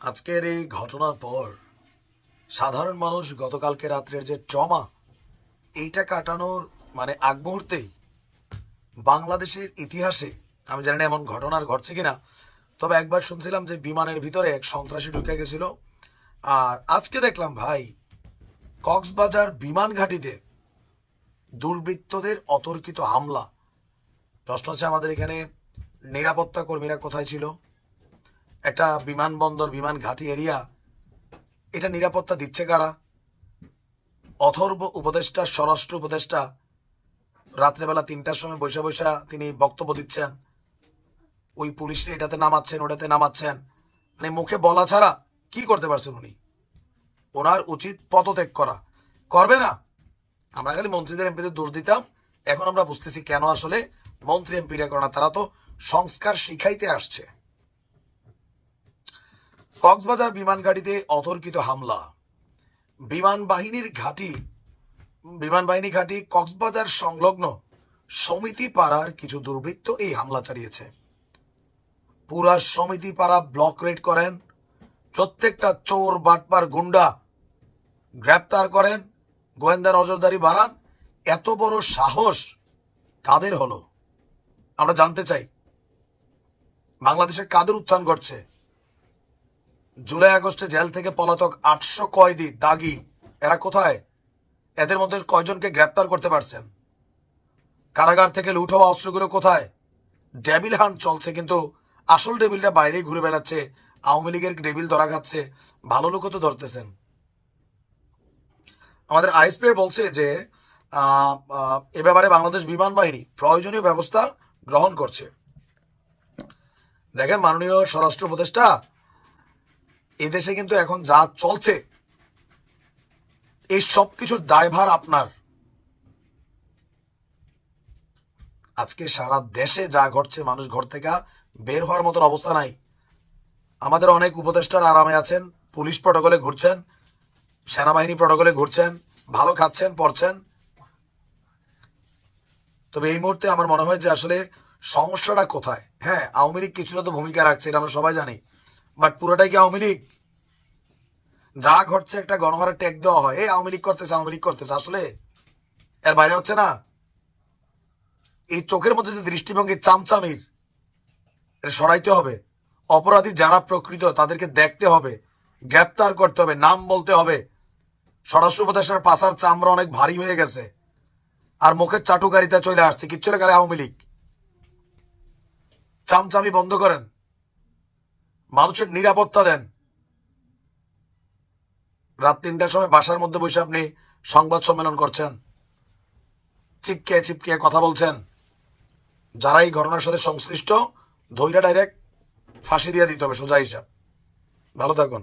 আজকের এই ঘটনার পর সাধারণ মানুষ গতকালকে রাত্রের যে ট্রমা, এইটা কাটানোর মানে আগ মুহূর্তেই বাংলাদেশের ইতিহাসে, আমি জানি না এমন ঘটনার ঘটছে কিনা, তবে একবার শুনছিলাম যে বিমানের ভিতরে এক সন্ত্রাসী ঢুকে গেছিল। আর আজকে দেখলাম ভাই, কক্সবাজার বিমান ঘাঁটিতে দুর্বৃত্তদের অতর্কিত হামলা। প্রশ্ন হচ্ছে আমাদের এখানে, নিরাপত্তা কর্মীরা কোথায় ছিল? একটা বিমানবন্দর, বিমান ঘাঁটি এরিয়া, এটা নিরাপত্তা দিচ্ছে কারা? অথর্ব উপদেষ্টা, স্বরাষ্ট্র উপদেষ্টা, রাত্রেবেলা তিনটার সময় বৈশা বৈশা তিনি বক্তব্য দিচ্ছেন। ওই পুলিশরা এটাতে নামাচ্ছেন, ওটাতে নামাচ্ছেন। মানে মুখে বলা ছাড়া কি করতে পারছেন উনি? ওনার উচিত পদত্যাগ করা। করবে না? আমরা খালি মন্ত্রীদের এমপিদের দোষ দিতাম। এখন আমরা বুঝতেছি কেন আসলে মন্ত্রী এমপিরা করে না তারা তো সংস্কার শিখাইতে আসছে। কক্সবাজার বিমান ঘাঁটিতে অতর্কিত হামলা। বিমান বাহিনীর ঘাঁটি বিমান বাহিনী ঘাঁটি কক্সবাজার সংলগ্ন সমিতি পাড়ার কিছু দুর্বৃত্ত এই হামলা চালিয়েছে। পুরা সমিতি পাড়া ব্লক রেড করেন, প্রত্যেকটা চোর, বাটপার, গুন্ডা গ্রেপ্তার করেন, গোয়েন্দা নজরদারি বাড়ান। এত বড় সাহস কাদের হলো? আমরা জানতে চাই। বাংলাদেশে কাদের উত্থান ঘটছে? জুলাই আগস্টে জেল থেকে পলাতক আটশো কয়েদি দাগি। এরা কোথায়? এদের মধ্যে কয়জনকে গ্রেপ্তার করতে পারছেন? কারাগার থেকে লুট হওয়া অস্ত্রগুলো কোথায়? ডেবিল হান্ট চলছে, কিন্তু আসল ডেবিলটা বাইরেই ঘুরে বেড়াচ্ছে। আওয়ামী লীগের ডেবিল ধরা খাচ্ছে। ভালো লোকও তো ধরতেছেন। আমাদের আইএসপি বলছে যে এ ব্যাপারে বাংলাদেশ বিমান বাহিনী প্রয়োজনীয় ব্যবস্থা গ্রহণ করছে। দেখেন মাননীয় স্বরাষ্ট্র উপদেষ্টা এদেশে কিন্তু এখন যা চলছে, এই সব কিছুর দায়ভার আপনার। আজকে সারা দেশে যা ঘটছে, মানুষ ঘর থেকে বের হওয়ার মতন অবস্থা নাই। আমাদের অনেক উপদেষ্টার আরামে আছেন, পুলিশ প্রটোকলে ঘুরছেন, সেনাবাহিনী প্রটোকলে ঘুরছেন, ভালো খাচ্ছেন, পড়ছেন। তবে এই মুহূর্তে আমার মনে হয় যে আসলে সমস্যাটা কোথায়? হ্যাঁ আওয়ামী লীগ কিছুটা তো ভূমিকা রাখছে, এটা আমরা সবাই জানি। বাট পুরোটাই কি আওয়ামী লীগ? যা ঘটছে একটা গণহারে ট্যাগ দেওয়া হয়। এই আওয়ামী লীগ করতেছে, আওয়ামী লীগ করতেছে, আসলে? এর বাইরে হচ্ছে না? এই চোখের মধ্যে যে দৃষ্টিভঙ্গি চামচামির, এটা সরাইতে হবে। অপরাধী যারা প্রকৃত, তাদেরকে দেখতে হবে, গ্রেপ্তার করতে হবে, নাম বলতে হবে। স্বরাষ্ট্র উপদেশের পাশার চামড়া অনেক ভারী হয়ে গেছে। আর মুখের চাটুকারিতা চলে আসছে, কিচ্ছু গেলে আওয়ামী লীগ। চামচামি বন্ধ করেন। মানুষের নিরাপত্তা দেন। রাত তিনটার সময় বাসার মধ্যে বসে আপনি সংবাদ সম্মেলন করছেন। চিপকে চিপকে কথা বলছেন। যারা এই ঘটনার সাথে সংশ্লিষ্ট, ধৈর্য ডাইরেক্ট ফাঁসি দিয়ে দিতে হবে, সোজা হিসাব। ভালো থাকুন।